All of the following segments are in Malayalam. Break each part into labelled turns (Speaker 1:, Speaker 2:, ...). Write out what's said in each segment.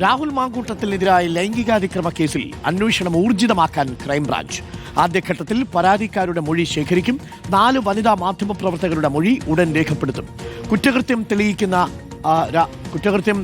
Speaker 1: രാഹുൽ മാങ്കൂട്ടത്തിനെതിരായ ലൈംഗികാതിക്രമ കേസിൽ അന്വേഷണം ഊർജിതമാക്കാൻ ക്രൈംബ്രാഞ്ച്. ആദ്യഘട്ടത്തിൽ പരാതിക്കാരുടെ മൊഴി ശേഖരിക്കും നാല് വനിതാ മാധ്യമപ്രവർത്തകരുടെ മൊഴി ഉടൻ രേഖപ്പെടുത്തും. കുറ്റകൃത്യം തെളിയിക്കുന്ന കുറ്റകൃത്യം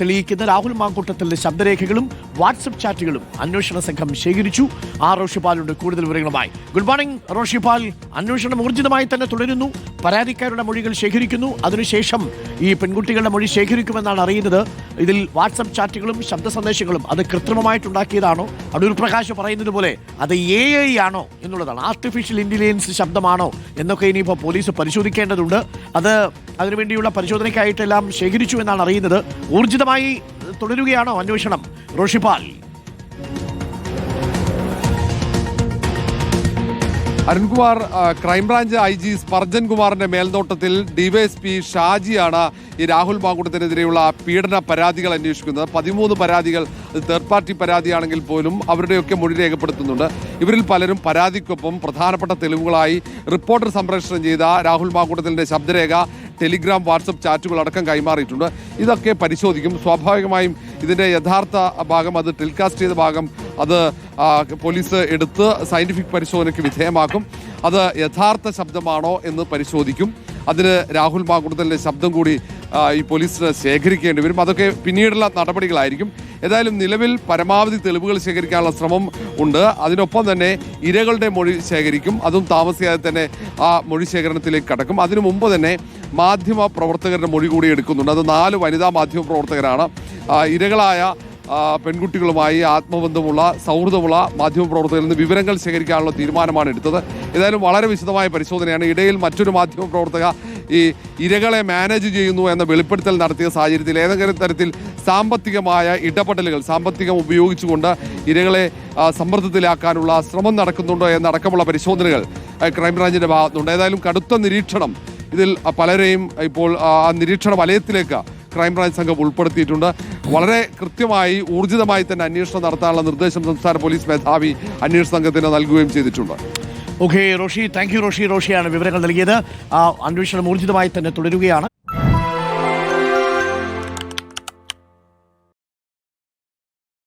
Speaker 1: തെളിയിക്കുന്ന രാഹുൽ മാങ്കൂട്ടത്തിലെ ശബ്ദരേഖകളും വാട്സപ്പ് ചാറ്റുകളും അന്വേഷണ സംഘം ശേഖരിച്ചു. ആ റോഷിപാലുണ്ട് കൂടുതൽ വിവരങ്ങളുമായി. ഗുഡ് മോർണിംഗ് റോഷിപാൽ അന്വേഷണം ഊർജിതമായി തന്നെ തുടരുന്നു. പരാതിക്കാരുടെ മൊഴികൾ ശേഖരിക്കുന്നു. അതിനുശേഷം ഈ പെൺകുട്ടികളുടെ മൊഴി ശേഖരിക്കുമെന്നാണ് അറിയുന്നത്. ഇതിൽ വാട്സപ്പ് ചാറ്റുകളും ശബ്ദ സന്ദേശങ്ങളും അത് കൃത്രിമമായിട്ടുണ്ടാക്കിയതാണോ? അടൂർ പ്രകാശ് പറയുന്നത് പോലെ അത് എ ഐ ആണോ എന്നുള്ളതാണ്. ആർട്ടിഫിഷ്യൽ ഇന്റലിജൻസ് ശബ്ദമാണോ എന്നൊക്കെ ഇനിയിപ്പോൾ പോലീസ് പരിശോധിക്കേണ്ടതുണ്ട്. അത് അതിനുവേണ്ടിയുള്ള പരിശോധനയ്ക്കായിട്ടെല്ലാം ശേഖരിച്ചു എന്നാണ് അറിയുന്നത് ഊർജിതമായി തുടരുകയാണോ അന്വേഷണം. Roshipal.
Speaker 2: Arunkumar crime branch I G Spurgeon കുമാറിന്റെ മേൽനോട്ടത്തിൽ ഡിവൈഎസ്പി ഷാജിയാണ് ഈ രാഹുൽ മാങ്കുട്ടത്തിനെതിരെയുള്ള പീഡന പരാതികൾ അന്വേഷിക്കുന്നത്. പതിമൂന്ന് പരാതികൾ തേർഡ് പാർട്ടി പരാതിയാണെങ്കിൽ പോലും അവരുടെയൊക്കെ മൊഴി രേഖപ്പെടുത്തുന്നുണ്ട്. ഇവരിൽ പലരും പരാതിക്കൊപ്പം പ്രധാനപ്പെട്ട തെളിവുകളായി റിപ്പോർട്ടർ സംപ്രേഷണം ചെയ്ത രാഹുൽ മാങ്കുട്ടത്തിന്റെ ശബ്ദരേഖ ടെലിഗ്രാം വാട്സപ്പ് ചാറ്റുകൾ അടക്കം കൈമാറിയിട്ടുണ്ട്. ഇതൊക്കെ പരിശോധിക്കും. സ്വാഭാവികമായും ഇതിന്റെ യഥാർത്ഥ ഭാഗം അത് ടെലികാസ്റ്റ് ചെയ്ത ഭാഗം അത് പോലീസ് എടുത്ത് സയന്റിഫിക് പരിശോധനയ്ക്ക് വിധേയമാക്കും. അത് യഥാർത്ഥ ശബ്ദമാണോ എന്ന് പരിശോധിക്കും. അതിന് രാഹുൽ മാങ്കുടത്തലിന്റെ ശബ്ദം കൂടി ഈ പോലീസിന് ശേഖരിക്കേണ്ടി വരും. അതൊക്കെ പിന്നീടുള്ള നടപടികളായിരിക്കും. ഏതായാലും നിലവിൽ പരമാവധി തെളിവുകൾ ശേഖരിക്കാനുള്ള ശ്രമം ഉണ്ട്. അതിനൊപ്പം തന്നെ ഇരകളുടെ മൊഴി ശേഖരിക്കും. അതും താമസിയാതെ തന്നെ ആ മൊഴി ശേഖരണത്തിലേക്ക് കടക്കും. അതിനു മുമ്പ് തന്നെ മാധ്യമ പ്രവർത്തകരുടെ മൊഴി കൂടി എടുക്കുന്നുണ്ട്. അത് നാല് വനിതാ മാധ്യമ പ്രവർത്തകരാണ്. ഇരകളായ പെൺകുട്ടികളുമായി ആത്മബന്ധമുള്ള സൗഹൃദമുള്ള മാധ്യമപ്രവർത്തകരിൽ നിന്ന് വിവരങ്ങൾ ശേഖരിക്കാനുള്ള തീരുമാനമാണ് എടുത്തത്. ഏതായാലും വളരെ വിശദമായ പരിശോധനയാണ്. ഇടയിൽ മറ്റൊരു മാധ്യമപ്രവർത്തക ഈ ഇരകളെ മാനേജ് ചെയ്യുന്നു എന്ന വെളിപ്പെടുത്തൽ നടത്തിയ സാഹചര്യത്തിൽ ഏതെങ്കിലും തരത്തിൽ സാമ്പത്തികമായ ഇടപെടലുകൾ സാമ്പത്തികം ഉപയോഗിച്ചുകൊണ്ട് ഇരകളെ സമ്മർദ്ദത്തിലാക്കാനുള്ള ശ്രമം നടക്കുന്നുണ്ടോ എന്നടക്കമുള്ള പരിശോധനകൾ ക്രൈംബ്രാഞ്ചിന്റെ ഭാഗത്തുണ്ട്. ഏതായാലും കടുത്ത നിരീക്ഷണം ഇതിൽ പലരെയും ഇപ്പോൾ ആ നിരീക്ഷണ വലയത്തിലേക്ക് ക്രൈംബ്രാഞ്ച് സംഘം ഉൾപ്പെടുത്തിയിട്ടുണ്ട്. വളരെ കൃത്യമായി ഊർജിതമായി തന്നെ അന്വേഷണം നടത്താനുള്ള നിർദ്ദേശം സംസ്ഥാന പോലീസ് മേധാവി അന്വേഷണ സംഘത്തിന് നൽകുകയും ചെയ്തിട്ടുണ്ട്.
Speaker 1: Okay Roshi thank you Roshi റോഷിയാണ് വിവരങ്ങൾ നൽകിയത്. അന്വേഷണം ഊർജിതമായി തന്നെ തുടരുകയാണ്.